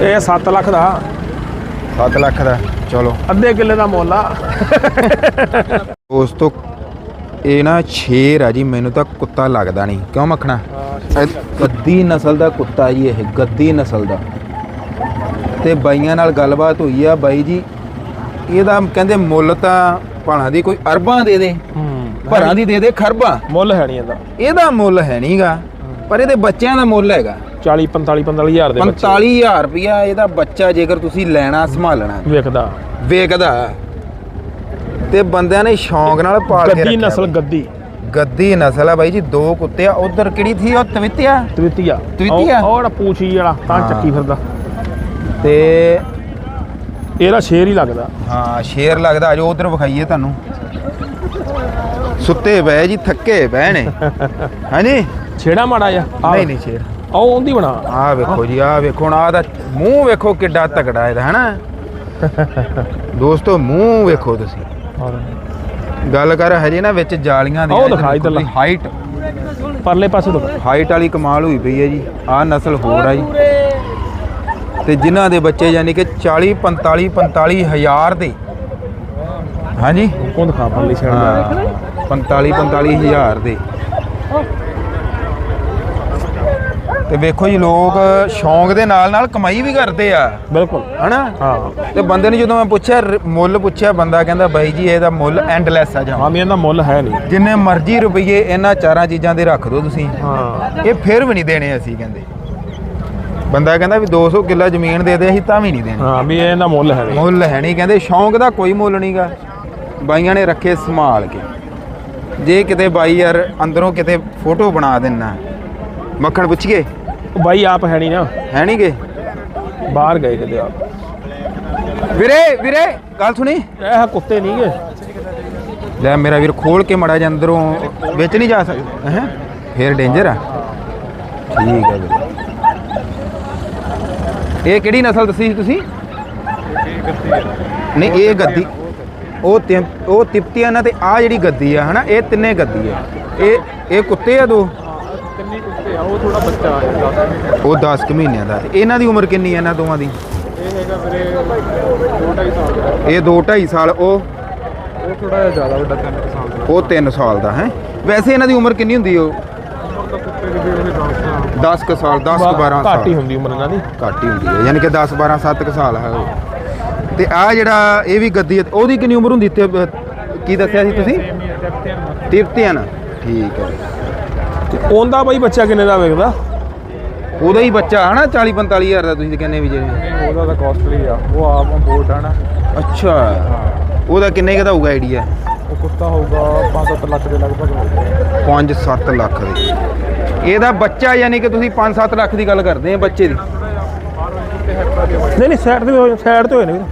ਇਹ 7 ਲੱਖ ਦਾ। 7 ਲੱਖ ਦਾ ਚਲੋ। ਅੱਧੇ ਕਿੱਲੇ ਦਾ ਮੁੱਲ ਆ। ਦੋਸਤੋ ਇਹ ਨਾ ਸ਼ੇਰ ਆ ਜੀ ਮੈਨੂੰ ਤਾਂ ਕੁੱਤਾ ਲੱਗਦਾ ਨਹੀਂ। ਕਿਉਂ ਮੱਖਣਾ? ਗੱਦੀ ਨਸਲ ਦਾ ਕੁੱਤਾ ਜੀ ਇਹ ਗੱਦੀ ਨਸਲ ਦਾ। ਤੇ ਬਾਈਆਂ ਨਾਲ ਗੱਲਬਾਤ ਹੋਈ ਆ ਬਾਈ ਜੀ ਇਹਦਾ ਕਹਿੰਦੇ ਮੁੱਲ ਤਾਂ ਭਾਣਾ ਦੀ ਕੋਈ ਅਰਬਾਂ ਦੇ ਦੇ ਭਰਾਂ ਦੀ ਦੇ ਦੇ ਖਰਬਾਂ। ਮੁੱਲ ਹੈ ਨਹੀਂ ਇਹਦਾ। ਇਹਦਾ ਮੁੱਲ ਹੈ ਨਹੀਂਗਾ ਪਰ ਇਹਦੇ ਬੱਚਿਆਂ ਦਾ ਮੁੱਲ ਹੈਗਾ। 40 45 45 ਹਜ਼ਾਰ ਦੇ ਬੱਚੇ। 45000 ਰੁਪਇਆ ਇਹਦਾ ਬੱਚਾ ਜੇਕਰ ਤੁਸੀਂ ਲੈਣਾ ਸੰਭਾਲਣਾ ਵੇਖਦਾ। ਵੇਖਦਾ ਤੇ ਬੰਦਿਆਂ ਨੇ ਸ਼ੌਂਕ ਨਾਲ ਪਾਲ ਕੇ ਗੱਦੀ ਰੱਖਿਆ। ਨਸਲ ਬਈ। ਗੱਦੀ। ਗੱਦੀ ਨਸਲ ਆ ਬਾਈ ਜੀ ਦੋ ਕੁੱਤੇ ਆ ਉਧਰ ਕਿਹੜੀ ਥੀ ਉਹ ਤਵਿਤਿਆ ਤਵਿਤੀਆ ਤਵੀਤੀਆ? ਉਹ ਜਿਹੜਾ ਪੂਛੀ ਵਾਲਾ ਤਾਂ ਹਾਂ। ਚੱਕੀ ਫਿਰਦਾ। ਤੇ ਇਹਦਾ ਸ਼ੇਰ ਹੀ ਲੱਗਦਾ। ਹਾਂ ਸ਼ੇਰ ਲੱਗਦਾ। ਆਜੋ ਉਧਰ ਵਿਖਾਈਏ ਤੁਹਾਨੂੰ। ਸੁੱਤੇ ਪਏ ਜੀ ਥੱਕੇ ਪਏ ਨੇ। ਹਾਂਜੀ? ਛੇੜਾ ਮਾੜਾ ਜਾ ਨਹੀਂ ਨਹੀਂ ਸ਼ੇਰ ਉਹ ਉਹਦੀ ਬਣਾ। ਆਹ ਵੇਖੋ ਜੀ ਆਹ ਵੇਖੋ ਹੁਣ ਆਹ ਦਾ ਮੂੰਹ ਵੇਖੋ ਕਿੱਡਾ ਤਕੜਾ ਇਹਦਾ ਹੈਨਾ? ਦੋਸਤੋ ਮੂੰਹ ਵੇਖੋ ਤੁਸੀਂ। ਗੱਲ ਕਰ ਹਜੇ ਨਾ ਵਿੱਚ ਜਾਲੀਆਂ ਉਹ ਦਿਖਾ ਇੱਧਰਲਾ। ਹਾਈਟ ਪਰਲੇ ਪਾਸੇ ਤੋਂ ਹਾਈਟ ਵਾਲੀ ਕਮਾਲ ਹੋਈ ਪਈ ਹੈ ਜੀ। ਆਹ ਨਸਲ ਹੋਰ ਆ ਜੀ। ਤੇ ਜਿਨ੍ਹਾਂ ਦੇ ਬੱਚੇ ਯਾਨੀ ਕਿ 40 45 45 ਹਜ਼ਾਰ ਦੇ। ਹਾਂਜੀ? ਕੋਣ ਦਿਖਾ ਪਰਲੇ ਛੇੜ ਹਾਂ। 45 45 ਹਜ਼ਾਰ ਦੇ। ਤੇ ਵੇਖੋ ਜੀ ਲੋਕ ਸ਼ੌਂਕ ਦੇ ਨਾਲ ਨਾਲ ਕਮਾਈ ਵੀ ਕਰਦੇ ਆ। ਬਿਲਕੁਲ। ਹਨਾ? ਹਾਂ। ਤੇ ਬੰਦੇ ਨੂੰ ਜਦੋਂ ਮੈਂ ਪੁੱਛਿਆ ਮੁੱਲ ਪੁੱਛਿਆ ਬੰਦਾ ਕਹਿੰਦਾ ਬਾਈ ਜੀ ਇਹਦਾ ਮੁੱਲ ਐਂਡਲੈਸ ਆ ਜਾ ਹਾਂ ਵੀ ਇਹਦਾ ਮੁੱਲ ਹੈ ਨਹੀਂ। ਜਿੰਨੇ ਮਰਜ਼ੀ ਰੁਪਏ ਇਹਨਾਂ ਚਾਰਾਂ ਚੀਜ਼ਾਂ ਦੇ ਰੱਖ ਦਿਓ ਤੁਸੀਂ। ਹਾਂ। ਇਹ ਫਿਰ ਵੀ ਨਹੀਂ ਦੇਣੇ ਅਸੀਂ ਕਹਿੰਦੇ। ਬੰਦਾ ਕਹਿੰਦਾ ਵੀ 200 ਕਿੱਲਾ ਜ਼ਮੀਨ ਦੇ ਦੇ ਅਸੀਂ ਤਾਂ ਵੀ ਨਹੀਂ ਦੇਣੀ। ਹਾਂ ਵੀ ਇਹਦਾ ਮੁੱਲ ਹੈ ਨਹੀਂ। ਮੁੱਲ ਹੈ ਨਹੀਂ ਕਹਿੰਦੇ ਸ਼ੌਂਕ ਦਾ ਕੋਈ ਮੁੱਲ ਨਹੀਂਗਾ ਬਾਈਆਂ ਨੇ ਰੱਖੇ ਸੰਭਾਲ ਕੇ। ਜੇ ਕਿਤੇ ਬਾਈ ਯਾਰ ਅੰਦਰੋਂ ਕਿਤੇ ਫੋਟੋ ਬਣਾ ਦੇਣਾ ਮੱਖਣ ਪੁੱਛੀਏ ਉਹ ਬਾਈ ਆਪ ਹੈ ਨਹੀਂ ਨਾ। ਹੈ ਨਹੀਂਗੇ ਬਾਹਰ ਗਏ ਕਿਤੇ ਆਪ। ਵੀਰੇ ਵੀਰੇ ਗੱਲ ਸੁਣੀ? ਇਹ ਕੁੱਤੇ ਨਹੀਂ ਗਏ। ਲੈ ਮੇਰਾ ਵੀਰ ਖੋਲ ਕੇ ਮੜਾ ਜਾਂ ਅੰਦਰੋਂ ਵਿੱਚ ਨਹੀਂ ਜਾ ਸਕਦਾ ਹੈ? ਫੇਰ ਡੇਂਜਰ ਆ? ਠੀਕ ਹੈ ਵੀਰੇ। ਇਹ ਕਿਹੜੀ ਨਸਲ ਦੱਸੀ ਤੁਸੀਂ? ਨਹੀਂ ਇਹ ਗੱਦੀ। ਉਹ ਉਹ ਤਿਪਤੀਆਂ ਨਾ ਤੇ ਆ ਜਿਹੜੀ ਗੱਦੀ ਆ ਹਨਾ ਇਹ ਤਿੰਨੇ ਗੱਦੀ ਆ। ਇਹ ਇਹ ਕੁੱਤੇ ਆ ਦੋ? ਆ ਉਹ ਥੋੜਾ ਬੱਚਾ ਆ ਉਹ 10 ਕੁ ਮਹੀਨਿਆਂ ਦਾ। ਤੇ ਇਹਨਾਂ ਦੀ ਉਮਰ ਕਿੰਨੀ ਆ ਇਹਨਾਂ ਦੋਵਾਂ ਦੀ? ਇਹ ਹੈਗਾ ਵੀਰੇ 2.5 ਸਾਲ ਦਾ। ਇਹ 2 2.5 ਸਾਲ ਉਹ? ਉਹ ਥੋੜਾ ਜਿਹਾ ਜ਼ਿਆਦਾ ਵੱਡਾ 3 ਸਾਲ ਦਾ। ਉਹ 3 ਸਾਲ ਦਾ ਹੈ? ਵੈਸੇ ਇਹਨਾਂ ਦੀ ਉਮਰ ਕਿੰਨੀ ਹੁੰਦੀ ਉਹ? ਉਮਰ ਤਾਂ ਕੁੱਤੇ ਦੀ ਵੀ ਉਹੀ 10 ਕੁ ਸਾਲ। 10 ਕੁ 12 ਸਾਲ ਘੱਟ ਹੀ ਹੁੰਦੀ ਉਮਰ ਇਹਨਾਂ ਦੀ। ਘੱਟ ਹੀ ਹੁੰਦੀ ਹੈ ਯਾਨੀ ਕਿ 10 12 7 ਕੁ ਸਾਲ ਹੈ। ਤੇ ਆ ਜਿਹੜਾ ਇਹ ਵੀ ਗੱਦੀ ਹੈ ਉਹਦੀ ਕਿੰਨੀ ਉਮਰ ਹੁੰਦੀ ਤੇ ਕੀ ਦੱਸਿਆ ਸੀ ਤੁਸੀਂ? ਤਿਰਤਿਆਨ ਠੀਕ ਹੈ। ਤੇ ਉਹਦਾ ਬਾਈ ਬੱਚਾ ਕਿੰਨੇ ਦਾ ਵੇਖਦਾ ਉਹਦਾ ਹੀ ਬੱਚਾ ਹਨਾ 40 45 ਹਜ਼ਾਰ ਦਾ ਤੁਸੀਂ ਕਹਿੰਦੇ ਵੀ ਜਿਹੜੇ ਉਹਦਾ ਤਾਂ ਕਾਸਟਲੀ ਆ ਉਹ ਆਪ ਬੋਰਡ ਆ ਨਾ ਅੱਛਾ ਉਹਦਾ ਕਿੰਨੇ ਕੁ ਦਾ ਹੋਊਗਾ ਆਈਡੀਆ ਉਹ ਕੁੱਤਾ ਹੋਊਗਾ 5-7 ਲੱਖ ਦੇ ਲਗਭਗ ਹੋਊਗਾ। 5-7 ਲੱਖ ਦੇ। ਇਹਦਾ ਬੱਚਾ ਯਾਨੀ ਕਿ ਤੁਸੀਂ 5-7 ਲੱਖ ਦੀ ਗੱਲ ਕਰਦੇ ਆ ਬੱਚੇ ਦੀ। ਨਹੀਂ ਨਹੀਂ ਸਾਈਡ ਤੇ ਸਾਈਡ ਤੇ ਹੋਏ ਨੇ ਵੀਰ।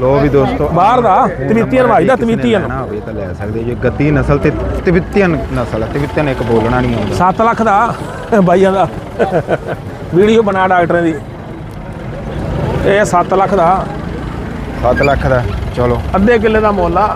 ਲੋ ਵੀ ਦੋਸਤੋ ਬਾਹਰ ਦਾ ਤਵੀਤੀਅਨ ਵਾਜਦਾ ਕਿਸੇ ਨੇ ਤਵੀਤੀਅਨ ਲੈਣਾ ਹੋਵੇ ਤਾਂ ਲੈ ਸਕਦੇ ਜੇ ਗੱਦੀ ਨਸਲ ਤੇ ਤਵਿਤੀਅਨ ਨਸਲ ਹੈ ਤਵਿਤੀਅਨ ਇੱਕ ਬੋਲਣਾ ਨਹੀਂ ਆਉਂਦਾ। 7 ਲੱਖ ਦਾ ਬਾਈਆਂ ਦਾ। ਵੀਡੀਓ ਬਣਾ ਡਾਕਟਰਾਂ ਦੀ। ਇਹ 7 ਲੱਖ ਦਾ। 7 ਲੱਖ ਦਾ ਚਲੋ। ਅੱਧੇ ਕਿੱਲੇ ਦਾ ਮੁੱਲ ਆ।